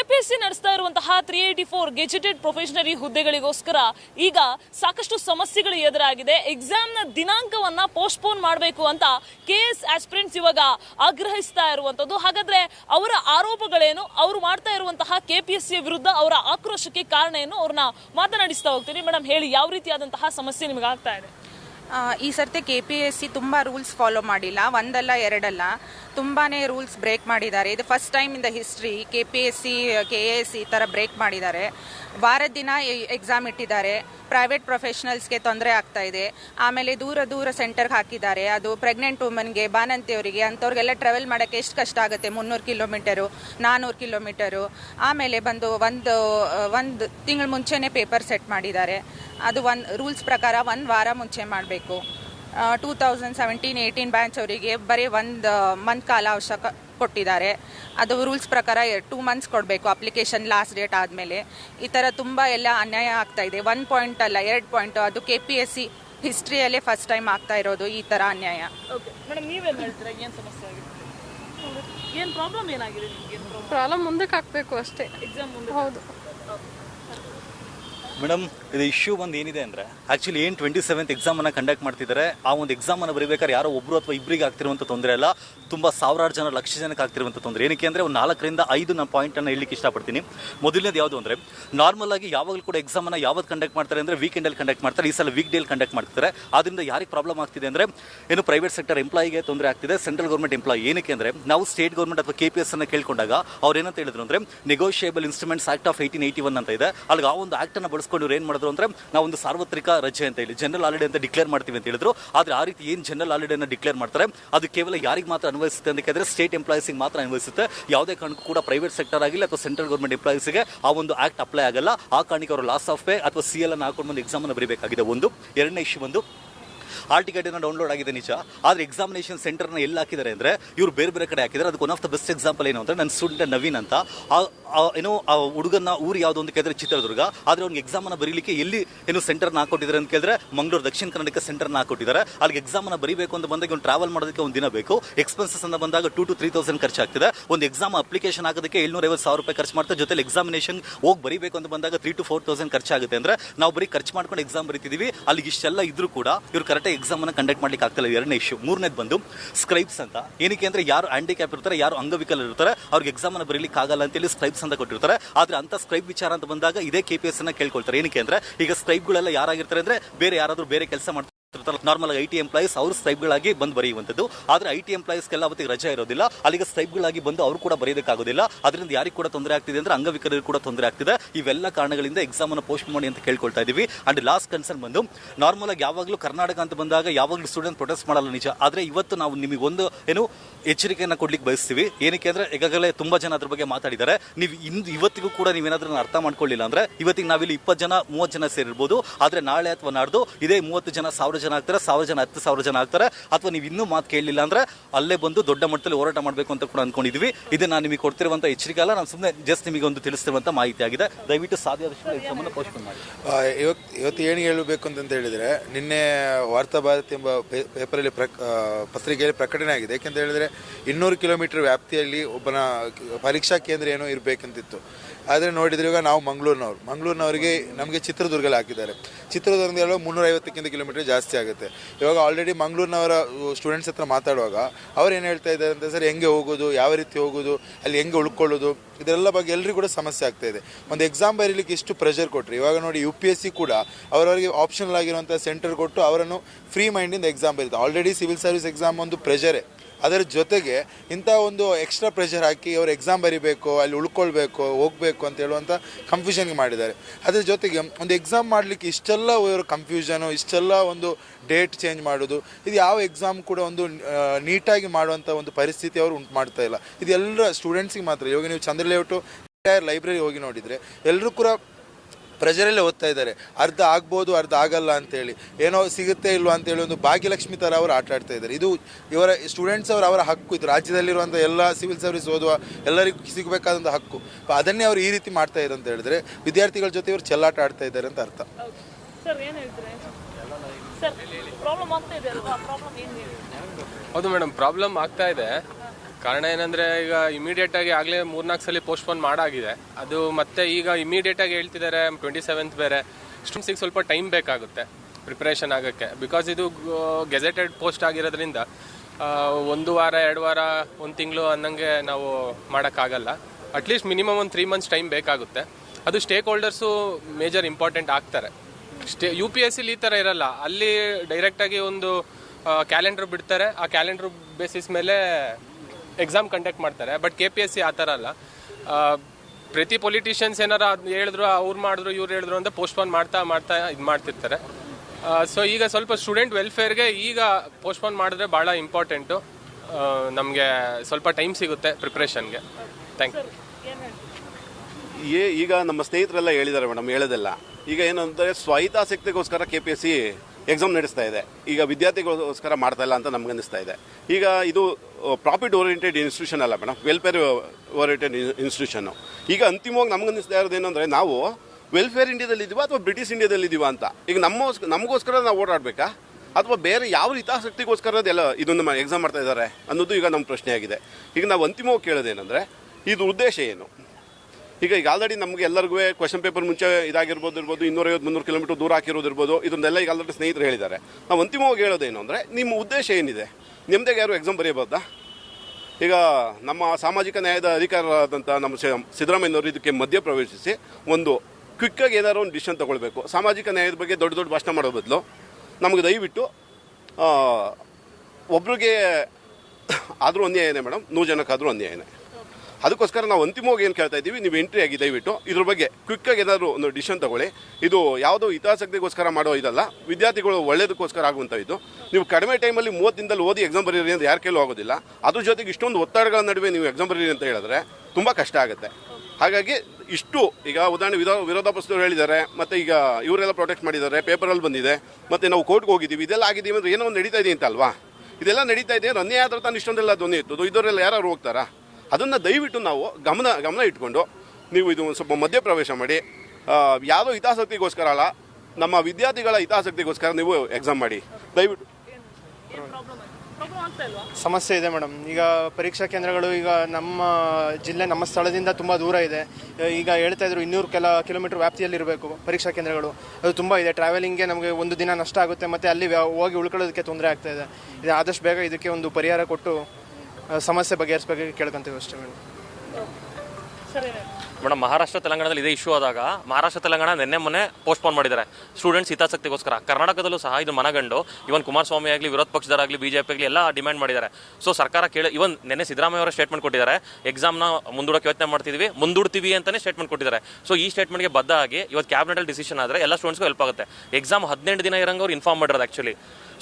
KPSC ನಡೆಸ್ತಾ ಇರುವಂತಹ three eighty four gazetted probationary ಹುದ್ದೆಗಳಿಗೋಸ್ಕರ ಈಗ ಸಾಕಷ್ಟು ಸಮಸ್ಯೆಗಳು ಎದುರಾಗಿದೆ. ಎಕ್ಸಾಮ್ನ ದಿನಾಂಕವನ್ನ ಪೋಸ್ಟ್ಪೋನ್ ಮಾಡಬೇಕು ಅಂತ ಕೆ ಎಸ್ ಆಸ್ಪಿರೆಂಟ್ಸ್ ಇವಾಗ ಆಗ್ರಹಿಸ್ತಾ ಇರುವಂತದ್ದು. ಹಾಗಾದ್ರೆ ಅವರ ಆರೋಪಗಳೇನು? ಅವರು ಮಾಡ್ತಾ ಇರುವಂತಹ ಕೆ ಪಿ ಎಸ್ ಸಿ ವಿರುದ್ಧ ಅವರ ಆಕ್ರೋಶಕ್ಕೆ ಕಾರಣ ಏನು? ಅವ್ರನ್ನ ಮಾತನಾಡಿಸ್ತಾ ಹೋಗ್ತೀನಿ. ಮೇಡಮ್ ಹೇಳಿ, ಯಾವ ರೀತಿಯಾದಂತಹ ಸಮಸ್ಯೆ ನಿಮಗೆ ಆಗ್ತಾ ಇದೆ? ಈ ಸರ್ತಿ ಕೆ ಪಿ ಎಸ್ ಸಿ ತುಂಬ ರೂಲ್ಸ್ ಫಾಲೋ ಮಾಡಿಲ್ಲ. ಒಂದಲ್ಲ, ಎರಡಲ್ಲ. ತುಂಬಾ ರೂಲ್ಸ್ ಬ್ರೇಕ್ ಮಾಡಿದ್ದಾರೆ. ಇದು first time in the history K P S C K A S C ಈ ಥರ ಬ್ರೇಕ್ ಮಾಡಿದ್ದಾರೆ. ವಾರದ ದಿನ ಎಕ್ಸಾಮ್ ಇಟ್ಟಿದ್ದಾರೆ. ಪ್ರೈವೇಟ್ ಪ್ರೊಫೆಷನಲ್ಸ್ಗೆ ತೊಂದರೆ ಆಗ್ತಾ ಇದೆ. ಆಮೇಲೆ ದೂರ ದೂರ ಸೆಂಟರ್ಗೆ ಹಾಕಿದ್ದಾರೆ. ಅದು ಪ್ರೆಗ್ನೆಂಟ್ ವುಮನ್ಗೆ ಬಾನಂತಿಯವರಿಗೆ ಅಂಥವ್ರಿಗೆಲ್ಲ ಟ್ರಾವೆಲ್ ಮಾಡೋಕ್ಕೆ ಎಷ್ಟು ಕಷ್ಟ ಆಗುತ್ತೆ? ಮುನ್ನೂರು ಕಿಲೋಮೀಟರು ನಾನ್ನೂರು ಕಿಲೋಮೀಟರು ಆಮೇಲೆ ಬಂದು ಒಂದು ಒಂದು ತಿಂಗಳ ಮುಂಚೆನೇ ಪೇಪರ್ ಸೆಟ್ ಮಾಡಿದ್ದಾರೆ. ಅದು ಒಂದು ರೂಲ್ಸ್ ಪ್ರಕಾರ ಒಂದು ವಾರ ಮುಂಚೆ ಮಾಡಬೇಕು. Two thousand seventeen eighteen batch ಅವರಿಗೆ ಬರೀ ಒಂದು ಮಂತ್ ಕಾಲಾವಕಾಶ ಕೊಟ್ಟಿದ್ದಾರೆ. ಅದು ರೂಲ್ಸ್ ಪ್ರಕಾರ ಟೂ ಮಂತ್ಸ್ ಕೊಡಬೇಕು ಅಪ್ಲಿಕೇಶನ್ ಲಾಸ್ಟ್ ಡೇಟ್ ಆದಮೇಲೆ. ಈ ಥರ ತುಂಬ ಎಲ್ಲ ಅನ್ಯಾಯ ಆಗ್ತಾ ಇದೆ. ಒನ್ ಪಾಯಿಂಟ್ ಅಲ್ಲ ಎರಡು ಪಾಯಿಂಟ್ ಅದು ಕೆ ಪಿ ಎಸ್ ಸಿ ಹಿಸ್ಟ್ರಿಯಲ್ಲೇ ಫಸ್ಟ್ ಟೈಮ್ ಆಗ್ತಾ ಇರೋದು ಈ ಥರ ಅನ್ಯಾಯ. ಓಕೆ. ಮೇಡಮ್ ನೀವೇನು ಹೇಳ್ತೀರಾ? ಏನು ಸಮಸ್ಯೆ ಆಗಿದೆ ಏನು ಪ್ರಾಬ್ಲಮ್ ಏನಾಗಿದೆ ನಿಮಗೆ? ಪ್ರಾಬ್ಲಮ್ ಮುಂದಕ್ಕೆ ಹಾಕಬೇಕು ಅಷ್ಟೇ. ಎಕ್ಸಾಮ್ ಮುಂದೆ ಹೌದು. ಮೇಡಮ್, ಇದು ಇಶ್ಯೂ ಒಂದು ಏನಿದೆ ಅಂದ್ರೆ ಆಕ್ಚುಲಿ ಏನ್ ಟ್ವೆಂಟಿ ಸೆವೆಂತ್ ಎಕ್ಸಾಮನ್ನು ಕಂಡಕ್ಟ್ ಮಾಡ್ತಿದ್ದಾರೆ ಆ ಒಂದು ಎಕ್ಸಾಮ್ ಎಕ್ಸಾಮನ್ನು ಬರೀಬೇಕಾದ್ರೆ ಯಾರೋ ಒಬ್ರು ಅಥವಾ ಇಬ್ಬರಿಗೆ ಆಗ್ತಿರುವಂಥ ತೊಂದರೆ ಅಲ್ಲ, ತುಂಬ ಸಾವಿರಾರು ಜನ, ಲಕ್ಷ ಜನಕ್ಕೆ ಆಗ್ತಿರುವಂತ ತೊಂದರೆ. ಏನಕ್ಕೆ ಅಂದ್ರೆ ಒಂದು ನಾಲ್ಕರಿಂದ ಐದು ನಾನು ಹೇಳಲಿಕ್ಕೆ ಇಷ್ಟಪಡ್ತೀನಿ. ಮೊದಲನೇದು ಯಾವುದು ಅಂದ್ರೆ ನಾರ್ಮಲ್ ಆಗಿ ಯಾವಾಗಲೂ ಕೂಡ ಎಕ್ಸಾಮ್ ಎಕ್ಸಾಮನ್ನು ಯಾವತ್ತು ಕಂಡಕ್ಟ್ ಮಾಡ್ತಾರೆ ಅಂದ್ರೆ ವೀಕೆಂಡ್ ಅಲ್ಲಿ ಕಂಡಕ್ಟ್ ಮಾಡ್ತಾರೆ, ಈ ಸಲ ವೀಕ್ ಡೇಲಿ ಕಂಡಕ್ಟ್ ಮಾಡ್ತಾರೆ ಆದ್ರಿಂದ ಯಾರಿಗೆ ಪ್ರಾಬ್ಲಮ್ ಆಗ್ತಿದೆ ಅಂದ್ರೆ, ಏನು ಪ್ರೈವೇಟ್ ಸೆಕ್ಟರ್ ಎಂಪ್ಲಾಯಿಗೆ ತೊಂದರೆ ಆಗ್ತಿದೆ ಸೆಂಟ್ರಲ್ ಗೌರ್ಮೆಂಟ್ ಎಂಪ್ಲಾಯಿ ಏನಕ್ಕೆ ಅಂದ್ರೆ, ನಾವು ಸ್ಟೇಟ್ ಗೌರ್ಮೆಂಟ್ ಅಥವಾ ಕೆ ಪಿ ಎಸ್ ಅನ್ನು ಕೇಳ್ಕೊಂಡಾಗ ಅವ್ರು ಏನಂತ ಹೇಳಿದ್ರು ಅಂದ್ರೆ negotiable instruments act of eighteen eighty one ಅಂತ ಇದೆ. ಅಲ್ಲಿಗೆ ಆ ಒಂದು ಆಕ್ಟನ್ನು ಬಳಸ್ಕೊಂಡು ಇವ್ರು ಏನು ಮಾಡಿದ್ರು ಅಂದರೆ ನಾವು ಒಂದು ಸಾರ್ವತ್ರಿಕ ರಜೆ ಅಂತ ಹೇಳಿ ಜನರಲ್ ಹಾಲಿಡೇ ಅಂತ ಡಿಕ್ಲೇರ್ ಮಾಡ್ತೀವಿ ಅಂತ ಹೇಳಿದ್ರು. ಆದರೆ ಆ ರೀತಿ ಏನು ಜನರಲ್ ಹಾಲಿಡೇನ ಡಿಕ್ಲೇರ್ ಮಾಡ್ತಾರೆ, ಅದು ಕೇವಲ ಯಾರಿಗೆ ಮಾತ್ರ ಅನ್ವಯಿಸುತ್ತೆ ಅಂತ ಕೇಳಿದ್ರೆ ಸ್ಟೇಟ್ ಎಂಪ್ಲಾಯೀಸಿಗೆ ಮಾತ್ರ ಅನ್ವಯಿಸುತ್ತೆ. ಯಾವುದೇ ಕಾರಣಕ್ಕೂ ಕೂಡ ಪ್ರೈವೇಟ್ ಸೆಕ್ಟರ್ ಆಗಿಲ್ಲ ಅಥವಾ ಸೆಂಟ್ರಲ್ ಗೌರ್ಮೆಂಟ್ ಎಂಪ್ಲಾಯೀಸ್ಗೆ ಆ ಒಂದು ಆಕ್ಟ್ ಅಪ್ಲೈ ಆಗಲ್ಲ. ಆ ಕಾರಣಕ್ಕೆ ಅವರು ಲಾಸ್ ಆಫ್ ಪೇ ಅಥವಾ ಸಿ ಎಲ್ ಅನ್ನು ಹಾಕೊಂಡು ಬಂದು ಎಕ್ಸಾಮನ್ನು ಬರೀಬೇಕಾಗಿದೆ ಒಂದು. ಎರಡನೇ ಇಶ್ಯೂ ಒಂದು ಹಾಲ್ ಟಿಕೆಟನ್ನು ಡೌನ್ಲೋಡ್ ಆಗಿದೆ ನಿಜ. ಆದರೆ ಎಕ್ಸಾಮಿನೇಷನ್ ಸೆಂಟರ್ನ ಎಲ್ಲಿ ಹಾಕಿದ್ದಾರೆ ಅಂದರೆ ಇವರು ಬೇರೆ ಬೇರೆ ಕಡೆ ಹಾಕಿದ್ದಾರೆ. ಅದಕ್ಕೆ one of the best example ಏನು ಅಂದರೆ ನನ್ನ ಸ್ಟೂಡೆಂಟ್ ನವೀನ್ ಅಂತ. ಏನೋ ಆ ಹುಡುಗನ ಊರು ಯಾವುದು ಅಂತ ಕೇಳಿದ್ರೆ ಚಿತ್ರದುರ್ಗ. ಆದರೆ ಅವ್ನಿಗೆ ಎಕ್ಸಾಮನ್ನು ಬರೀಲಿಕ್ಕೆ ಎಲ್ಲಿ ಏನು ಸೆಂಟರ್ನ ಹಾಕೊಟ್ಟಿದ್ದಾರೆ ಅಂತ ಕೇಳಿದ್ರೆ ಮಂಗಳೂರು, ದಕ್ಷಿಣ ಕನ್ನಡಕ್ಕೆ ಸೆಂಟರ್ನ ಹಾಕೊಟ್ಟಿದ್ದಾರೆ. ಅಲ್ಲಿಗೆ ಎಕ್ಸಾಮನ್ನು ಬರೀಬೇಕು ಅಂತ ಬಂದಾಗ ಒಂದು ಟ್ರಾವೆಲ್ ಮಾಡೋದಕ್ಕೆ ಒಂದು ದಿನ ಬೇಕು. ಎಕ್ಸ್ಪೆನ್ಸಸ್ ಅಂತ ಬಂದಾಗ ಟೂ ಟು ತ್ರೀ ತೌಸಂಡ್ ಖರ್ಚಾಗ್ತಿದೆ. ಒಂದು ಎಕ್ಸಾಮ್ ಅಪ್ಲಿಕೇಶನ್ ಹಾಕೋದಕ್ಕೆ ಏಳ್ನೂರೈವತ್ತು ಸಾವಿರ ರೂಪಾಯಿ ಖರ್ಚು ಮಾಡ್ತಾರೆ. ಜೊತೆ ಎಕ್ಸಾಮಿನೇಷನ್ ಹೋಗಿ ಬರೀಬೇಕು ಅಂತ ಬಂದಾಗ ತ್ರೀ ಟು ಫೋರ್ ತೌಸಂಡ್ ಖರ್ಚಾಗುತ್ತೆ ಅಂದರೆ ನಾವು ಬರೀ ಖರ್ಚು ಮಾಡ್ಕೊಂಡು ಎಕ್ಸಾಮ್ ಬರೀತಿದ್ದೀವಿ ಅಲ್ಲಿಗೆ ಇಷ್ಟೆಲ್ಲ ಇದ್ರೂ ಕೂಡ ಇವ್ರು ಕರೆಕ್ಟಾಗಿ ಎಕ್ಸಾಮನ್ನು ಕಂಡಕ್ಟ್ ಮಾಡ್ಲಿಕ್ಕೆ ಆಗ್ತಿಲ್ಲ ಎರಡನೇ ಇಶ್ಯೂ ಮೂರನೇದು ಬಂದು ಸ್ಕ್ರೈಬ್ಸ್ ಅಂತ. ಏನಕ್ಕೆ ಅಂದರೆ ಯಾರು ಹ್ಯಾಂಡಿಕ್ಯಾಪ್ ಇರ್ತಾರೆ, ಯಾರು ಅಂಗವಿಕಲರು ಇರ್ತಾರೆ, ಅವ್ರಿಗೆ ಎಕ್ಸಾಮನ್ನು ಬರೀಲಿಕ್ಕೆ ಆಗಲ್ಲ ಅಂತೇಳಿ ಸ್ಕ್ರೈಬ್ಸ್ ಅಂತ ಕೊಟ್ಟಿರ್ತಾರೆ. ಆದರೆ ಅಂತ ಸ್ಕ್ರೈಬ್ ವಿಚಾರ ಅಂತ ಬಂದಾಗ ಇದೇ ಕೆ ಪಿ ಎಸ್ ಅನ್ನ ಕೇಳ್ಕೊಳ್ತಾರೆ. ಏನಕ್ಕೆ ಅಂದ್ರೆ ಈಗ ಸ್ಕ್ರೈಬ್ಗಳೆಲ್ಲ ಯಾರಾಗಿರ್ತಾರೆ ಅಂದ್ರೆ ಬೇರೆ ಯಾರಾದರೂ ಬೇರೆ ಕೆಲಸ ಮಾಡ್ತಾರೆ. ನಾರ್ಮಲ್ ಐ ಟಿ ಎಂಪ್ಲಾಯೀಸ್ ಅವರು ಸ್ಟ್ರೈಬ್ಗಳಾಗಿ ಬಂದು ಬರೆಯುವಂಥದ್ದು. ಆದರೆ ಐ ಟಿ ಎಂಪ್ಲಾಯೀಸ್ಗೆಲ್ಲ ಅವತ್ತಿಗೆ ರಜೆ ಇರೋದಿಲ್ಲ. ಅಲ್ಲಿಗೆ ಸ್ಟ್ರೈಬ್ಗಳಾಗಿ ಬಂದು ಅವರು ಕೂಡ ಬರೆಯೋದಕ್ಕಾಗೋದಿಲ್ಲ. ಅದರಿಂದ ಯಾರಿಗೆ ಕೂಡ ತೊಂದರೆ ಆಗ್ತಿದೆ ಅಂದ್ರೆ ಅಂಗವಿಕಲರಿಗೆ ಕೂಡ ತೊಂದರೆ ಆಗ್ತಿದೆ. ಇವೆಲ್ಲ ಕಾರಣಗಳಿಂದ ಎಕ್ಸಾಮನ್ನು ಪೋಸ್ಟ್ ಮಾಡಿ ಅಂತ ಕೇಳ್ಕೊಳ್ತಾ ಇದ್ದೀವಿ ಅಂಡ್ ಲಾಸ್ಟ್ ಕನ್ಸರ್ನ್ ಬಂದು ನಾರ್ಮಲ್ ಆಗಿ ಯಾವಾಗಲೂ ಕರ್ನಾಟಕ ಅಂತ ಬಂದಾಗ ಯಾವಾಗಲೂ ಸ್ಟೂಡೆಂಟ್ ಪ್ರೊಟೆಸ್ಟ್ ಮಾಡಲ್ಲ ನಿಜ. ಆದರೆ ಇವತ್ತು ನಾವು ನಿಮಗೆ ಒಂದು ಏನು ಎಚ್ಚರಿಕೆಯನ್ನು ಕೊಡ್ಲಿಕ್ಕೆ ಬಯಸ್ತೀವಿ. ಏನಕ್ಕೆ ಅಂದ್ರೆ ಈಗಾಗಲೇ ತುಂಬಾ ಜನ ಅದ್ರ ಬಗ್ಗೆ ಮಾತಾಡಿದ್ದಾರೆ. ನೀವು ಇಂದು ಇವತ್ತಿಗೂ ಕೂಡ ನೀವೇನಾದ್ರೂ ಅರ್ಥ ಮಾಡ್ಕೊಳ್ಳಿಲ್ಲ ಅಂದ್ರೆ ಇವತ್ತಿಗೆ ನಾವಿಲ್ಲಿ ಇಪ್ಪತ್ತು ಜನ, ಮೂವತ್ತು ಜನ ಸೇರಿರ್ಬೋದು. ಆದ್ರೆ ನಾಳೆ ಅಥವಾ ನಾಡ್ದು ಇದೇ ಮೂವತ್ತು ಜನ ಸಾವಿರ ಜನ ಆಗ್ತಾರೆ, ಸಾವಿರ ಜನ, ಹತ್ತು ಸಾವಿರ ಜನ ಆಗ್ತಾರೆ. ಅಥವಾ ನೀವು ಇನ್ನೂ ಮಾತು ಕೇಳಲಿಲ್ಲ ಅಂದರೆ ಅಲ್ಲೇ ಬಂದು ದೊಡ್ಡ ಮಟ್ಟದಲ್ಲಿ ಹೋರಾಟ ಮಾಡಬೇಕು ಅಂತ ಕೂಡ ಅಂದ್ಕೊಂಡಿದ್ವಿ ಇದು ನಾನು ನಿಮಗೆ ಕೊಡ್ತಿರುವಂಥ ಎಚ್ಚರಿಕೆ ಅಲ್ಲ, ನಾನು ಸುಮ್ಮನೆ ಜಸ್ಟ್ ನಿಮಗೆ ಒಂದು ತಿಳಿಸ್ತಿರುವಂಥ ಮಾಹಿತಿ ಆಗಿದೆ. ದಯವಿಟ್ಟು ಸಾಧ್ಯ ಆದಷ್ಟು ಪೋಸ್ಟ್ ಮಾಡಿ. ಇವತ್ತು ಇವತ್ತು ಏನು ಹೇಳಬೇಕು ಅಂತ ಹೇಳಿದರೆ, ನಿನ್ನೆ ವಾರ್ತಾ ಭಾರತಿ ಎಂಬ ಪೇಪರಲ್ಲಿ ಪ್ರಕ್ ಪತ್ರಿಕೆಯಲ್ಲಿ ಪ್ರಕಟಣೆ ಆಗಿದೆ. ಯಾಕೆಂತ ಹೇಳಿದರೆ, ಇನ್ನೂರು ಕಿಲೋಮೀಟರ್ ವ್ಯಾಪ್ತಿಯಲ್ಲಿ ಒಬ್ಬನ ಪರೀಕ್ಷಾ ಕೇಂದ್ರ ಏನೋ ಇರಬೇಕಂತಿತ್ತು. ಆದರೆ ನೋಡಿದ್ರೆ ಇವಾಗ ನಾವು ಮಂಗಳೂರಿನವ್ರು. ಮಂಗಳೂರಿನವರಿಗೆ ನಮಗೆ ಚಿತ್ರದುರ್ಗಲ್ಲಿ ಹಾಕಿದ್ದಾರೆ. ಚಿತ್ರದುರ್ಗದಿಂದ ಹೇಳೋ ಮುನ್ನೂರೈವತ್ತಕ್ಕಿಂತ ಕಿಲೋಮೀಟರ್ ಜಾಸ್ತಿ ಆಗುತ್ತೆ. ಇವಾಗ ಆಲ್ರೆಡಿ ಮಂಗಳೂರಿನವರ ಸ್ಟೂಡೆಂಟ್ಸ್ ಹತ್ರ ಮಾತಾಡುವಾಗ ಅವ್ರು ಏನು ಹೇಳ್ತಾ ಇದ್ದಾರೆ ಅಂತ ಸರ್, ಹೆಂಗೆ ಹೋಗೋದು, ಯಾವ ರೀತಿ ಹೋಗೋದು, ಅಲ್ಲಿ ಹೆಂಗೆ ಉಳ್ಕೊಳ್ಳೋದು, ಇದೆಲ್ಲ ಬಗ್ಗೆ ಎಲ್ಲರಿಗೂ ಕೂಡ ಸಮಸ್ಯೆ ಆಗ್ತಾ ಇದೆ. ಒಂದು ಎಕ್ಸಾಮ್ ಬರೀಲಿಕ್ಕೆ ಇಷ್ಟು ಪ್ರೆಷರ್ ಕೊಟ್ಟರೆ ಇವಾಗ ನೋಡಿ ಯು ಪಿ ಎಸ್ ಸಿ ಕೂಡ ಅವರವರಿಗೆ ಆಪ್ಷನಲ್ ಆಗಿರುವಂಥ ಸೆಂಟರ್ ಕೊಟ್ಟು ಅವರನ್ನು ಫ್ರೀ ಮೈಂಡಿಂದ ಎಕ್ಸಾಮ್ ಬರೀತಾರೆ ಆಲ್ರೆಡಿ ಸಿವಿಲ್ ಸರ್ವಿಸ್ ಎಕ್ಸಾಮ್ ಒಂದು ಪ್ರೆಷರೇ ಅದರ ಜೊತೆಗೆ ಇಂಥ ಒಂದು ಎಕ್ಸ್ಟ್ರಾ ಪ್ರೆಷರ್ ಹಾಕಿ ಅವ್ರು ಎಕ್ಸಾಮ್ ಬರಿಬೇಕು, ಅಲ್ಲಿ ಉಳ್ಕೊಳ್ಬೇಕು, ಹೋಗಬೇಕು ಅಂತ ಹೇಳುವಂಥ ಕನ್ಫ್ಯೂಷನ್ಗೆ ಮಾಡಿದ್ದಾರೆ. ಅದ್ರ ಜೊತೆಗೆ ಒಂದು ಎಕ್ಸಾಮ್ ಮಾಡಲಿಕ್ಕೆ ಇಷ್ಟೆಲ್ಲ ಇವರು ಕನ್ಫ್ಯೂಷನು ಇಷ್ಟೆಲ್ಲ ಒಂದು ಡೇಟ್ ಚೇಂಜ್ ಮಾಡೋದು, ಇದು ಯಾವ ಎಕ್ಸಾಮ್ ಕೂಡ ಒಂದು ನೀಟಾಗಿ ಮಾಡುವಂಥ ಒಂದು ಪರಿಸ್ಥಿತಿ ಅವರು ಉಂಟು ಮಾಡ್ತಾ ಇಲ್ಲ. ಇದೆಲ್ಲರ ಸ್ಟೂಡೆಂಟ್ಸಿಗೆ ಮಾತ್ರ. ಇವಾಗ ನೀವು ಚಂದ್ರ ಲೇಔಟು ಎಂಟೈರ್ ಲೈಬ್ರರಿ ಹೋಗಿ ನೋಡಿದರೆ ಎಲ್ಲರೂ ಕೂಡ ಪ್ರೆಷರಲ್ಲೇ ಓದ್ತಾ ಇದ್ದಾರೆ. ಅರ್ಧ ಆಗ್ಬೋದು ಅರ್ಧ ಆಗಲ್ಲ ಅಂತೇಳಿ. ಏನೋ ಸಿಗುತ್ತೆ ಇಲ್ವಾ ಅಂತೇಳಿ ಒಂದು ಭಾಗ್ಯಲಕ್ಷ್ಮಿ ಥರ ಅವರು ಆಟ ಆಡ್ತಾ ಇದ್ದಾರೆ. ಇದು ಇವರ ಸ್ಟೂಡೆಂಟ್ಸ್ ಅವರು ಅವರ ಹಕ್ಕು. ಇದು ರಾಜ್ಯದಲ್ಲಿರುವಂಥ ಎಲ್ಲ ಸಿವಿಲ್ ಸರ್ವಿಸ್ ಓದುವ ಎಲ್ಲರಿಗೂ ಸಿಗಬೇಕಾದಂಥ ಹಕ್ಕು. ಅದನ್ನೇ ಅವರು ಈ ರೀತಿ ಮಾಡ್ತಾ ಇದ್ದಾರೆ ಅಂತ ಹೇಳಿದ್ರೆ ವಿದ್ಯಾರ್ಥಿಗಳ ಜೊತೆ ಇವರು ಚೆಲ್ಲಾಟ ಆಡ್ತಾ ಇದ್ದಾರೆ ಅಂತ ಅರ್ಥ. ಸರ್ ಏನು ಹೇಳ್ತೀರಾ? ಸರ್ ಪ್ರಾಬ್ಲಮ್ ಆಗ್ತಾ ಇದೆ ಅಲ್ವಾ? ಪ್ರಾಬ್ಲಮ್ ಏನು ಹೌದು ಮೇಡಮ್ ಪ್ರಾಬ್ಲಮ್ ಆಗ್ತಾ ಇದೆ. ಕಾರಣ ಏನಂದ್ರೆ ಈಗ ಇಮಿಡಿಯೇಟ್ ಆಗಿ ಆಗಲೇ ಮೂರ್ನಾಲ್ಕು ಸಲ ಪೋಸ್ಟ್ಪೋನ್ ಮಾಡಾಗಿದೆ. ಅದು ಮತ್ತೆ ಈಗ ಇಮಿಡಿಯೇಟ್ ಆಗಿ ಹೇಳ್ತಿದ್ದಾರೆ ಟ್ವೆಂಟಿ ಸೆವೆಂತ್ ಬೇರೆ ಸ್ಟೂಡೆಂಟ್ಸಿಗೆ ಸ್ವಲ್ಪ ಟೈಮ್ ಬೇಕಾಗುತ್ತೆ ಪ್ರಿಪ್ರೇಷನ್ ಆಗೋಕ್ಕೆ. ಬಿಕಾಸ್ ಇದು ಗೆಜೆಟೆಡ್ ಪೋಸ್ಟ್ ಆಗಿರೋದ್ರಿಂದ ಒಂದು ವಾರ, ಎರಡು ವಾರ, ಒಂದು ತಿಂಗಳು ಅನ್ನಂಗೆ ನಾವು ಮಾಡೋಕ್ಕಾಗಲ್ಲ. ಅಟ್ಲೀಸ್ಟ್ ಮಿನಿಮಮ್ ಒಂದು ತ್ರೀ ಮಂತ್ಸ್ ಟೈಮ್ ಬೇಕಾಗುತ್ತೆ. ಅದು ಸ್ಟೇಕ್ ಹೋಲ್ಡರ್ಸು ಮೇಜರ್ ಇಂಪಾರ್ಟೆಂಟ್ ಆಗ್ತಾರೆ. ಸ್ಟೇ ಯು ಪಿ ಎಸ್ ಸಿಲಿ ಈ ಥರ ಇರಲ್ಲ. ಅಲ್ಲಿ ಡೈರೆಕ್ಟಾಗಿ ಒಂದು ಕ್ಯಾಲೆಂಡ್ರ್ ಬಿಡ್ತಾರೆ. ಆ ಕ್ಯಾಲೆಂಡ್ರ್ ಬೇಸಿಸ್ ಮೇಲೆ ಎಕ್ಸಾಮ್ ಕಂಡಕ್ಟ್ ಮಾಡ್ತಾರೆ. But K P S C ಆ ಥರ ಅಲ್ಲ. ಪ್ರತಿ ಪೊಲಿಟಿಷಿಯನ್ಸ್ ಏನಾರು ಅದು ಹೇಳಿದ್ರು, ಅವ್ರು ಮಾಡಿದ್ರು, ಇವ್ರು ಹೇಳಿದ್ರು ಅಂತ ಪೋಸ್ಟ್ಪೋನ್ ಮಾಡ್ತಾ ಮಾಡ್ತಾ ಇದು ಮಾಡ್ತಿರ್ತಾರೆ. ಸೊ ಈಗ ಸ್ವಲ್ಪ ಸ್ಟೂಡೆಂಟ್ ವೆಲ್ಫೇರ್ಗೆ ಈಗ ಪೋಸ್ಟ್ಪೋನ್ ಮಾಡಿದ್ರೆ ಭಾಳ ಇಂಪಾರ್ಟೆಂಟು ನಮಗೆ ಸ್ವಲ್ಪ ಟೈಮ್ ಸಿಗುತ್ತೆ ಪ್ರಿಪ್ರೇಷನ್ಗೆ ಥ್ಯಾಂಕ್ ಯು ಈಗ ನಮ್ಮ ಸ್ನೇಹಿತರೆಲ್ಲ ಹೇಳಿದ್ದಾರೆ ಮೇಡಮ್, ಹೇಳೋದೆಲ್ಲ. ಈಗ ಏನು ಅಂದರೆ ಸ್ವಹಿತಾಸಕ್ತಿಗೋಸ್ಕರ K P S C exam ನಡೆಸ್ತಾ ಇದೆ. ಈಗ ವಿದ್ಯಾರ್ಥಿಗಳಿಗೋಸ್ಕರ ಮಾಡ್ತಾ ಇಲ್ಲ ಅಂತ ನಮ್ಗೆ ಅನ್ನಿಸ್ತಾ ಇದೆ. ಈಗ ಇದು ಪ್ರಾಫಿಟ್ ಓರಿಯೆಂಟೆಡ್ ಇನ್ಸ್ಟಿಟ್ಯೂಷನ್ ಅಲ್ಲ ಮೇಡಮ್ ವೆಲ್ಫೇರ್ ಓರಿಯೆಂಟೆಡ್ ಇನ್ಸ್ಟಿಟ್ಯೂಷನ್ನು ಈಗ ಅಂತಿಮವಾಗಿ ನಮ್ಗೆ ಅನ್ನಿಸ್ತಾ ಇರೋದು ಏನಂದರೆ ನಾವು ವೆಲ್ಫೇರ್ ಇಂಡಿಯಾದಲ್ಲಿ ಇದೀವ ಅಥವಾ ಬ್ರಿಟಿಷ್ ಇಂಡಿಯಾದಲ್ಲಿ ಇದೀವ ಅಂತ. ಈಗ ನಮ್ಮ ನಮಗೋಸ್ಕರ ನಾವು ಓಡಾಡಬೇಕಾ? ಅಥವಾ ಬೇರೆ ಯಾವ ಹಿತಾಸಕ್ತಿಗೋಸ್ಕರ ಅದೆಲ್ಲ ಇದನ್ನು ಎಕ್ಸಾಮ್ ಮಾಡ್ತಾ ಇದ್ದಾರೆ ಅನ್ನೋದು ಈಗ ನಮ್ಮ ಪ್ರಶ್ನೆ ಆಗಿದೆ ಈಗ ನಾವು ಅಂತಿಮವಾಗಿ ಕೇಳೋದೇನೆಂದರೆ ಇದು ಉದ್ದೇಶ ಏನು? ಈಗ ಈಗ ಆಲ್ರೆಡಿ ನಮಗೆ ಎಲ್ಲರಿಗೂ ಕ್ವಶನ್ ಪೇಪರ್ ಮುಂಚೆ ಇದಾಗಿರ್ಬೋದು, ಇರ್ಬೋದು, ಇನ್ನೂರೈವತ್ತು, ಮುನ್ನೂರು ಕಿಲೋಮೀಟರ್ ದೂರ ಹಾಕಿರೋದಿರ್ಬೋದು ಇದನ್ನೆಲ್ಲ ಈಗ ಆಲ್ರೆಡಿ ಸ್ನೇಹಿತರು ಹೇಳಿದ್ದಾರೆ. ನಾವು ಅಂತಿಮವಾಗಿ ಹೇಳೋದೇನು ಅಂದರೆ, ನಿಮ್ಮ ಉದ್ದೇಶ ಏನಿದೆ? ನಿಮ್ಮದೇ ಯಾರು ಎಕ್ಸಾಮ್ ಬರೆಯಬಹುದಾ ಈಗ ನಮ್ಮ ಸಾಮಾಜಿಕ ನ್ಯಾಯದ ಅಧಿಕಾರದಂಥ ನಮ್ಮ ಸಿದ್ದರಾಮಯ್ಯನವರು ಇದಕ್ಕೆ ಮಧ್ಯ ಪ್ರವೇಶಿಸಿ ಒಂದು ಕ್ವಿಕ್ಕಾಗಿ ಏನಾದ್ರು ಒಂದು ಡಿಸಿಷನ್ ತೊಗೊಳ್ಬೇಕು. ಸಾಮಾಜಿಕ ನ್ಯಾಯದ ಬಗ್ಗೆ ದೊಡ್ಡ ದೊಡ್ಡ ಭಾಷಣ ಮಾಡೋ ಬದಲು ನಮಗೆ ದಯವಿಟ್ಟು ಒಬ್ರಿಗೆ ಆದರೂ ಅನ್ಯಾಯನೇ ಮೇಡಮ್ ನೂರು ಜನಕ್ಕಾದರೂ ಅನ್ಯಾಯನೇ. ಅದಕ್ಕೋಸ್ಕರ ನಾವು ಅಂತಿಮವಾಗಿ ಏನು ಕೇಳ್ತಾ ಇದ್ದೀವಿ, ನೀವು ಎಂಟ್ರಿ ಆಗಿ ದಯವಿಟ್ಟು ಇದ್ರ ಬಗ್ಗೆ ಕ್ವಿಕ್ಕಾಗಿ ಏನಾದರೂ ಒಂದು ಡಿಸಿಷನ್ ತಗೊಳ್ಳಿ. ಇದು ಯಾವುದೋ ಹಿತಾಸಕ್ತಿಗೋಸ್ಕರ ಮಾಡೋ ಇದಲ್ಲ, ವಿದ್ಯಾರ್ಥಿಗಳು ಒಳ್ಳೇದಕ್ಕೋಸ್ಕರ ಆಗುವಂಥ ಇದು. ನೀವು ಕಡಿಮೆ ಟೈಮಲ್ಲಿ ಮೂವತ್ತು ದಿನದಲ್ಲಿ ಓದಿ ಎಕ್ಸಾಮ್ ಬರೀರಿ ಅಂತ ಯಾರ ಕೈಲೂ ಆಗೋದಿಲ್ಲ. ಅದ್ರ ಜೊತೆಗೆ ಇಷ್ಟೊಂದು ಒತ್ತಡಗಳ ನಡುವೆ ನೀವು ಎಕ್ಸಾಮ್ ಬರೀರಿ ಅಂತ ಹೇಳಿದ್ರೆ ತುಂಬ ಕಷ್ಟ ಆಗುತ್ತೆ. ಹಾಗಾಗಿ ಇಷ್ಟು ಈಗ ಉದಾಹರಣೆ ವಿರೋ ವಿರೋಧ ಪಕ್ಷದವ್ರು ಹೇಳಿದ್ದಾರೆ, ಮತ್ತು ಈಗ ಇವರೆಲ್ಲ ಪ್ರೊಟೆಕ್ಟ್ ಮಾಡಿದ್ದಾರೆ ಪೇಪರಲ್ಲಿ ಬಂದಿದೆ, ಮತ್ತು ನಾವು ಕೋರ್ಟ್ಗೆ ಹೋಗಿದ್ದೀವಿ, ಇದೆಲ್ಲ ಆಗಿದ್ದೀವಿ ಅಂದರೆ ಏನೋ ಒಂದು ನಡೀತಾ ಇದೆ ಅಂತ ಅಲ್ವಾ? ಇದೆಲ್ಲ ನಡೀತಾ ಇದೆ ಅನ್ಯಾಯ ಆದ್ರೆ ತಾನು ಇಷ್ಟೊಂದೆಲ್ಲ ಧ್ವನಿ ಇತ್ತು ಇದವರೆಲ್ಲ ಯಾರು ಹೋಗ್ತಾರಾ? ಅದನ್ನು ದಯವಿಟ್ಟು ನಾವು ಗಮನ ಗಮನ ಇಟ್ಕೊಂಡು ನೀವು ಇದು ಒಂದು ಸ್ವಲ್ಪ ಮಧ್ಯಪ್ರವೇಶ ಮಾಡಿ ಯಾವುದೋ ಹಿತಾಸಕ್ತಿಗೋಸ್ಕರ ಅಲ್ಲ, ನಮ್ಮ ವಿದ್ಯಾರ್ಥಿಗಳ ಹಿತಾಸಕ್ತಿಗೋಸ್ಕರ ನೀವು ಎಕ್ಸಾಮ್ ಮಾಡಿ. ದಯವಿಟ್ಟು. ಸಮಸ್ಯೆ ಇದೆ ಮೇಡಮ್. ಈಗ ಪರೀಕ್ಷಾ ಕೇಂದ್ರಗಳು ಈಗ ನಮ್ಮ ಜಿಲ್ಲೆ, ನಮ್ಮ ಸ್ಥಳದಿಂದ ತುಂಬ ದೂರ ಇದೆ. ಈಗ ಹೇಳ್ತಾ ಇದ್ರು ಇನ್ನೂರು ಕೆಲ ಕಿಲೋಮೀಟರ್ ವ್ಯಾಪ್ತಿಯಲ್ಲಿರಬೇಕು ಪರೀಕ್ಷಾ ಕೇಂದ್ರಗಳು. ಅದು ತುಂಬ ಇದೆ. ಟ್ರಾವೆಲಿಂಗ್ಗೆ ನಮಗೆ ಒಂದು ದಿನ ನಷ್ಟ ಆಗುತ್ತೆ, ಮತ್ತು ಅಲ್ಲಿ ಹೋಗಿ ಉಳ್ಕೊಳ್ಳೋದಕ್ಕೆ ತೊಂದರೆ ಆಗ್ತಾ ಇದೆ. ಆದಷ್ಟು ಬೇಗ ಇದಕ್ಕೆ ಒಂದು ಪರಿಹಾರ ಕೊಟ್ಟು ಸಮಸ್ಯೆ ಬಗೆಹರಿಸಬೇಕಾಗಿ ಕೇಳ್ಕೊಂತೀವಿ ಅಷ್ಟೇ ಮೇಡಮ್. ಮೇಡಮ್, ಮಹಾರಾಷ್ಟ್ರ, ತೆಲಂಗಾಣದಲ್ಲಿ ಇದೇ ಇಶ್ಯೂ ಆದಾಗ ಮಹಾರಾಷ್ಟ್ರ, ತೆಲಂಗಾಣ ನಿನ್ನೆ ಮೊನ್ನೆ ಪೋಸ್ಟ್ಪೋನ್ ಮಾಡಿದ್ದಾರೆ. ಸ್ಟೂಡೆಂಟ್ಸ್ ಹಿತಾಸಕ್ತಿಗೋಸ್ಕರ, ಕರ್ನಾಟಕದಲ್ಲೂ ಸಹ ಇದು ಮನಗಂಡು, ಇವನ್ ಕುಮಾರಸ್ವಾಮಿ ಆಗಲಿ, ವಿರೋಧ ಪಕ್ಷದವರಾಗಲಿ ಬಿಜೆಪಿ ಆಗಲಿ ಎಲ್ಲ ಡಿಮ್ಯಾಂಡ್ ಮಾಡಿದ್ದಾರೆ. ಸೊ ಸರ್ಕಾರ ಕೇಳಿ, ಇವನ್ ನಿನ್ನೆ ಸಿದ್ದರಾಮಯ್ಯ ಅವರ ಸ್ಟೇಟ್ಮೆಂಟ್ ಕೊಟ್ಟಿದ್ದಾರೆ. ಎಕ್ಸಾಮ್ನ ಮುಂದೂಡೋಕೆ ಯೋಚನೆ ಮಾಡ್ತಿದ್ವಿ, ಮುಂದೂಡ್ತೀವಿ ಅಂತಲೇ ಸ್ಟೇಟ್ಮೆಂಟ್ ಕೊಟ್ಟಿದ್ದಾರೆ. ಸೊ ಈ ಸ್ಟೇಟ್ಮೆಂಟ್ಗೆ ಬದ್ಧ ಆಗಿ ಇವತ್ತು ಕ್ಯಾಬಿನೆಟಲ್ಲಿ ಡಿಸಿಷನ್ ಆದರೆ ಎಲ್ಲ ಸ್ಟೂಡೆಂಟ್ಸ್ಗೂ ಹೆಲ್ಪ್ ಆಗುತ್ತೆ. ಎಕ್ಸಾಮ್ ಹದಿನೆಂಟು ದಿನ ಇರಂಗೆ ಇನ್ಫಾರ್ಮ್ ಮಾಡಿರೋದು ಆ್ಯಕ್ಚುಲಿ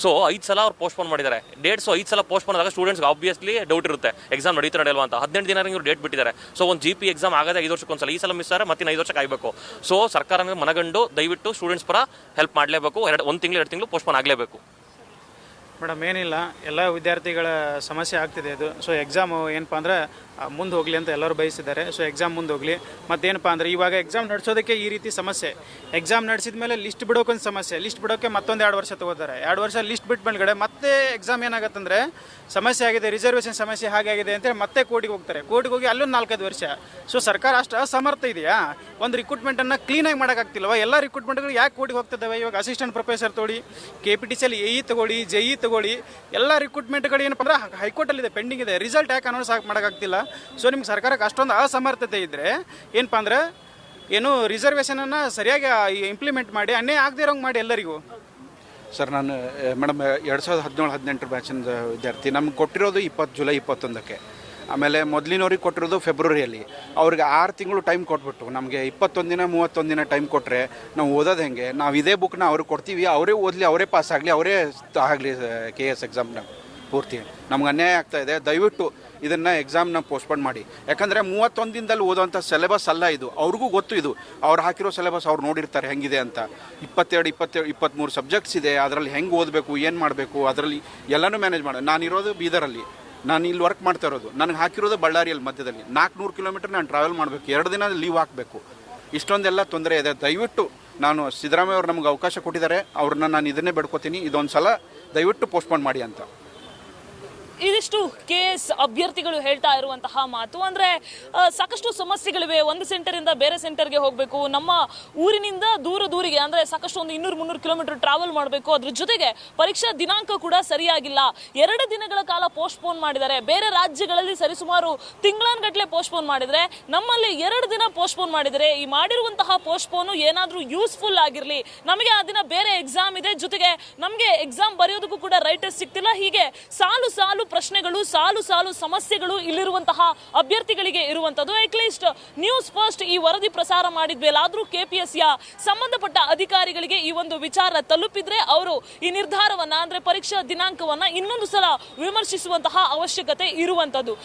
ಸೊ ಐದು ಸಲ ಅವ್ರು ಪೋಸ್ಟ್ಪೋನ್ ಮಾಡಿದ್ದಾರೆ. ಡೇಟ್ ಸೊ ಐದು ಸಲ ಪೋಸ್ಟ್ಪೋನ್ ಆದಾಗ ಸ್ಟೂಡೆಂಟ್ಸ್ಗೆ ಆಬ್ವಿಯಸ್ಲಿ ಡೌಟ್ ಇರುತ್ತೆ. ಎಕ್ಸಾಮ್ ನಡೀತಾ ನಡೆಯಲ್ವಾ ಅಂತ. ಹದಿನೆಂಟು ದಿನ ಇವ್ರು ಡೇಟ್ ಬಿಟ್ಟಿದ್ದಾರೆ. ಸೊ ಒಂದು ಜಿ ಎಕ್ಸಾಮ್ ಆಗದೆ ಐದು ವರ್ಷಕ್ಕೆ ಒಂದ್ಸಲ. ಈ ಸಲ ಮಿಸ್ ಮತ್ತೆ ಐದು ವರ್ಷ ಕಾಯಬೇಕು ಸೊ ಸರ್ಕಾರ ಮನಗಂಡು ದಯವಿಟ್ಟು ಸ್ಟೂಡೆಂಟ್ಸ್ ಪರ ಹೆಲ್ಪ್ ಮಾಡಲೇಬೇಕು. ಎರಡು, ಒಂದು ತಿಂಗಳು, ಎರಡು ತಿಂಗಳು ಪೋಸ್ಟ್ಪೋನ್ ಆಗಲೇಬೇಕು. ಮೇಡಮ್, ಏನಿಲ್ಲ. ಎಲ್ಲ ವಿದ್ಯಾರ್ಥಿಗಳ ಸಮಸ್ಯೆ ಆಗ್ತಿದೆ ಅದು ಸೊ ಎಕ್ಸಾಮು ಏನಪ್ಪ ಅಂದರೆ ಮುಂದೆ ಹೋಗಲಿ ಅಂತ ಎಲ್ಲರೂ ಬಯಸಿದ್ದಾರೆ. ಸೊ ಎಕ್ಸಾಮ್ ಮುಂದೆ ಹೋಗಲಿ. ಮತ್ತೇನಪ್ಪ ಅಂದರೆ, ಇವಾಗ ಎಕ್ಸಾಮ್ ನಡೆಸೋದಕ್ಕೆ ಈ ರೀತಿ ಸಮಸ್ಯೆ. ಎಕ್ಸಾಮ್ ನಡೆಸಿದ ಮೇಲೆ ಲಿಸ್ಟ್ ಬಿಡೋಕೊಂದು ಸಮಸ್ಯೆ. ಲಿಸ್ಟ್ ಬಿಡೋಕ್ಕೆ ಮತ್ತೊಂದು ಎರಡು ವರ್ಷ ತಗೋತಾರೆ. ಎರಡು ವರ್ಷ ಲಿಸ್ಟ್ ಬಿಟ್ಟು ಮೇಲ್ಗಡೆ ಮತ್ತೆ ಎಕ್ಸಾಮ್ ಏನಾಗುತ್ತಂದರೆ, ಸಮಸ್ಯೆ ಆಗಿದೆ ರಿಸರ್ವೇಷನ್ ಸಮಸ್ಯೆ ಹಾಗೆ ಆಗಿದೆ ಅಂತೇಳಿ ಮತ್ತೆ ಕೋರ್ಟಿಗೆ ಹೋಗ್ತಾರೆ. ಕೋರ್ಟಿಗೆ ಹೋಗಿ ಅಲ್ಲೊಂದು ನಾಲ್ಕೈದು ವರ್ಷ. ಸೊ ಸರ್ಕಾರ ಅಷ್ಟು ಅಸಮರ್ಥ ಇದೆಯಾ? ಒಂದು ರಿಕ್ರೂಟ್ಮೆಂಟನ್ನು ಕ್ಲೀನಾಗಿ ಮಾಡೋಕ್ಕಾಗ್ತಿಲ್ವ ಎಲ್ಲ ರಿಕ್ರೂಟ್ಮೆಂಟ್ಗಳು ಯಾಕೆ ಕೋರ್ಟಿಗೆ ಹೋಗ್ತಿದ್ದಾವೆ? ಇವಾಗ ಅಸಿಸ್ಟೆಂಟ್ ಪ್ರೊಫೆಸರ್ ತೊಗೊಳ್ಳಿ ಕೆ ಪಿ ಟಿ ಸಿಯಲ್ಲಿ ಎ ತಗೊಳ್ಳಿ ತಗೊಳ್ಳಿ. ಎಲ್ಲ ರಿಕ್ರೂಟ್ಮೆಂಟ್ಗಳು ಏನಪ್ಪ ಅಂದ್ರೆ ಹೈಕೋರ್ಟಲ್ಲಿದೆ ಪೆಂಡಿಂಗ್ ಇದೆ ರಿಸಲ್ಟ್ ಯಾಕೆ ಅನೌನ್ಸ್ ಆಗಿ ಮಾಡೋಕ್ಕಾಗ್ತಿಲ್ಲ? ಸೊ ನಿಮ್ಗೆ ಸರ್ಕಾರಕ್ಕೆ ಅಷ್ಟೊಂದು ಅಸಮರ್ಥತೆ ಇದ್ದರೆ ಏನಪ್ಪ ಅಂದ್ರೆ ಏನು ರಿಸರ್ವೇಷನನ್ನು ಸರಿಯಾಗಿ ಇಂಪ್ಲಿಮೆಂಟ್ ಮಾಡಿ, ಅನ್ಯಾಯ ಆಗದೇ ಇರೋಂಗೆ ಮಾಡಿ ಎಲ್ಲರಿಗೂ. ಸರ್, ನಾನು ಮೇಡಮ್ ಎರಡು ಸಾವಿರದ ಹದಿನೇಳು ಹದಿನೆಂಟು ಬ್ಯಾಚಿನ ವಿದ್ಯಾರ್ಥಿ. ನಮ್ಗೆ ಕೊಟ್ಟಿರೋದು ಇಪ್ಪತ್ತು, ಜುಲೈ ಇಪ್ಪತ್ತೊಂದಕ್ಕೆ. ಆಮೇಲೆ ಮೊದಲಿನವ್ರಿಗೆ ಕೊಟ್ಟಿರೋದು ಫೆಬ್ರವರಿಯಲ್ಲಿ ಅವ್ರಿಗೆ ಆರು ತಿಂಗಳು ಟೈಮ್ ಕೊಟ್ಬಿಟ್ಟು, ನಮಗೆ ಇಪ್ಪತ್ತೊಂದು ದಿನ, ಮೂವತ್ತೊಂದು ದಿನ ಟೈಮ್ ಕೊಟ್ಟರೆ ನಾವು ಓದೋದು ಹೆಂಗೆ? ನಾವು ಇದೇ ಬುಕ್ನ ಅವ್ರಿಗೆ ಕೊಡ್ತೀವಿ, ಅವರೇ ಓದಲಿ, ಅವರೇ ಪಾಸ್ ಆಗಲಿ, ಅವರೇ ಆಗಲಿ ಕೆ ಎಸ್ ಎಕ್ಸಾಮ್ನ ಪೂರ್ತಿ. ನಮ್ಗೆ ಅನ್ಯಾಯ ಆಗ್ತಾ ಇದೆ. ದಯವಿಟ್ಟು ಇದನ್ನು ಎಕ್ಸಾಮ್ನ ಪೋಸ್ಟ್ಪೋನ್ ಮಾಡಿ. ಯಾಕಂದರೆ ಮೂವತ್ತೊಂದು ದಿನದಲ್ಲಿ ಓದೋವಂಥ ಸಿಲೆಬಸ್ ಅಲ್ಲ ಇದು. ಅವ್ರಿಗೂ ಗೊತ್ತು ಇದು. ಅವ್ರು ಹಾಕಿರೋ ಸಿಲೆಬಸ್ ಅವ್ರು ನೋಡಿರ್ತಾರೆ ಹೆಂಗಿದೆ ಅಂತ. ಇಪ್ಪತ್ತೆರಡು ಇಪ್ಪತ್ತೆರಡು ಇಪ್ಪತ್ತ್ಮೂರು ಸಬ್ಜೆಕ್ಟ್ಸ್ ಇದೆ. ಅದರಲ್ಲಿ ಹೆಂಗೆ ಓದಬೇಕು, ಏನು ಮಾಡಬೇಕು, ಅದರಲ್ಲಿ ಎಲ್ಲನೂ ಮ್ಯಾನೇಜ್ ಮಾಡೋದು ನಾನಿರೋದು ಬೀದರಲ್ಲಿ. ನಾನು ಇಲ್ಲಿ ವರ್ಕ್ ಮಾಡ್ತಾ ಇರೋದು. ನನಗೆ ಹಾಕಿರೋದು ಬಳ್ಳಾರಿಯಲ್ಲಿ ಮಧ್ಯದಲ್ಲಿ. ನಾಲ್ಕುನೂರು ಕಿಲೋಮೀಟರ್ ನಾನು ಟ್ರಾವೆಲ್ ಮಾಡಬೇಕು. ಎರಡು ದಿನ ಲೀವ್ ಹಾಕಬೇಕು. ಇಷ್ಟೊಂದೆಲ್ಲ ತೊಂದರೆ ಇದೆ. ದಯವಿಟ್ಟು ನಾನು ಸಿದ್ದರಾಮಯ್ಯ ಅವರು ನಮಗೆ ಅವಕಾಶ ಕೊಟ್ಟಿದ್ದಾರೆ. ಅವ್ರನ್ನ ನಾನು ಇದನ್ನೇ ಬೇಡ್ಕೋತೀನಿ. ಇದೊಂದು ಸಲ ದಯವಿಟ್ಟು ಪೋಸ್ಟ್ಪೋನ್ ಮಾಡಿ ಅಂತ. ಇದಿಷ್ಟು ಕೆ ಎಸ್ ಅಭ್ಯರ್ಥಿಗಳು ಹೇಳ್ತಾ ಇರುವಂತಹ ಮಾತು. ಅಂದ್ರೆ ಸಾಕಷ್ಟು ಸಮಸ್ಯೆಗಳಿವೆ. ಒಂದು ಸೆಂಟರ್ ಇಂದ ಬೇರೆ ಸೆಂಟರ್ಗೆ ಹೋಗಬೇಕು. ನಮ್ಮ ಊರಿನಿಂದ ದೂರ ದೂರಿಗೆ, ಅಂದ್ರೆ ಸಾಕಷ್ಟು ಒಂದು ಇನ್ನೂರು ಮುನ್ನೂರು ಕಿಲೋಮೀಟರ್ ಟ್ರಾವೆಲ್ ಮಾಡಬೇಕು. ಅದ್ರ ಜೊತೆಗೆ ಪರೀಕ್ಷಾ ದಿನಾಂಕ ಕೂಡ ಸರಿಯಾಗಿಲ್ಲ. ಎರಡು ದಿನಗಳ ಕಾಲ ಪೋಸ್ಟ್ಪೋನ್ ಮಾಡಿದ್ದಾರೆ. ಬೇರೆ ರಾಜ್ಯಗಳಲ್ಲಿ ಸರಿಸುಮಾರು ತಿಂಗಳನ್ಗಟ್ಲೆ ಪೋಸ್ಟ್ಪೋನ್ ಮಾಡಿದ್ರೆ, ನಮ್ಮಲ್ಲಿ ಎರಡು ದಿನ ಪೋಸ್ಟ್ಪೋನ್ ಮಾಡಿದರೆ, ಈ ಮಾಡಿರುವಂತಹ ಪೋಸ್ಟ್ಪೋನು ಏನಾದರೂ ಯೂಸ್ಫುಲ್ ಆಗಿರಲಿ. ನಮಗೆ ಆ ದಿನ ಬೇರೆ ಎಕ್ಸಾಮ್ ಇದೆ. ಜೊತೆಗೆ ನಮಗೆ ಎಕ್ಸಾಮ್ ಬರೆಯೋದಕ್ಕೂ ಕೂಡ ರೈಟರ್ಸ್ ಸಿಗ್ತಿಲ್ಲ. ಹೀಗೆ ಸಾಲು ಸಾಲು ಪ್ರಶ್ನೆಗಳು, ಸಾಲು ಸಾಲು ಸಮಸ್ಯೆಗಳು ಇಲ್ಲಿರುವಂತಹ ಅಭ್ಯರ್ಥಿಗಳಿಗೆ ಇರುವಂತದ್ದು ಅಟ್ಲೀಸ್ಟ್ ನ್ಯೂಸ್ ಫಸ್ಟ್ ಈ ವರದಿ ಪ್ರಸಾರ ಮಾಡಿದ್ಮೇಲೆ ಆದ್ರೂ ಕೆಪಿಎಸ್ಸಿಯ ಸಂಬಂಧಪಟ್ಟ ಅಧಿಕಾರಿಗಳಿಗೆ ಈ ಒಂದು ವಿಚಾರ ತಲುಪಿದ್ರೆ ಅವರು ಈ ನಿರ್ಧಾರವನ್ನ ಅಂದ್ರೆ ಪರೀಕ್ಷಾ ದಿನಾಂಕವನ್ನ ಇನ್ನೊಂದು ಸಲ ವಿಮರ್ಶಿಸುವಂತಹ ಅವಶ್ಯಕತೆ ಇರುವಂತದ್ದು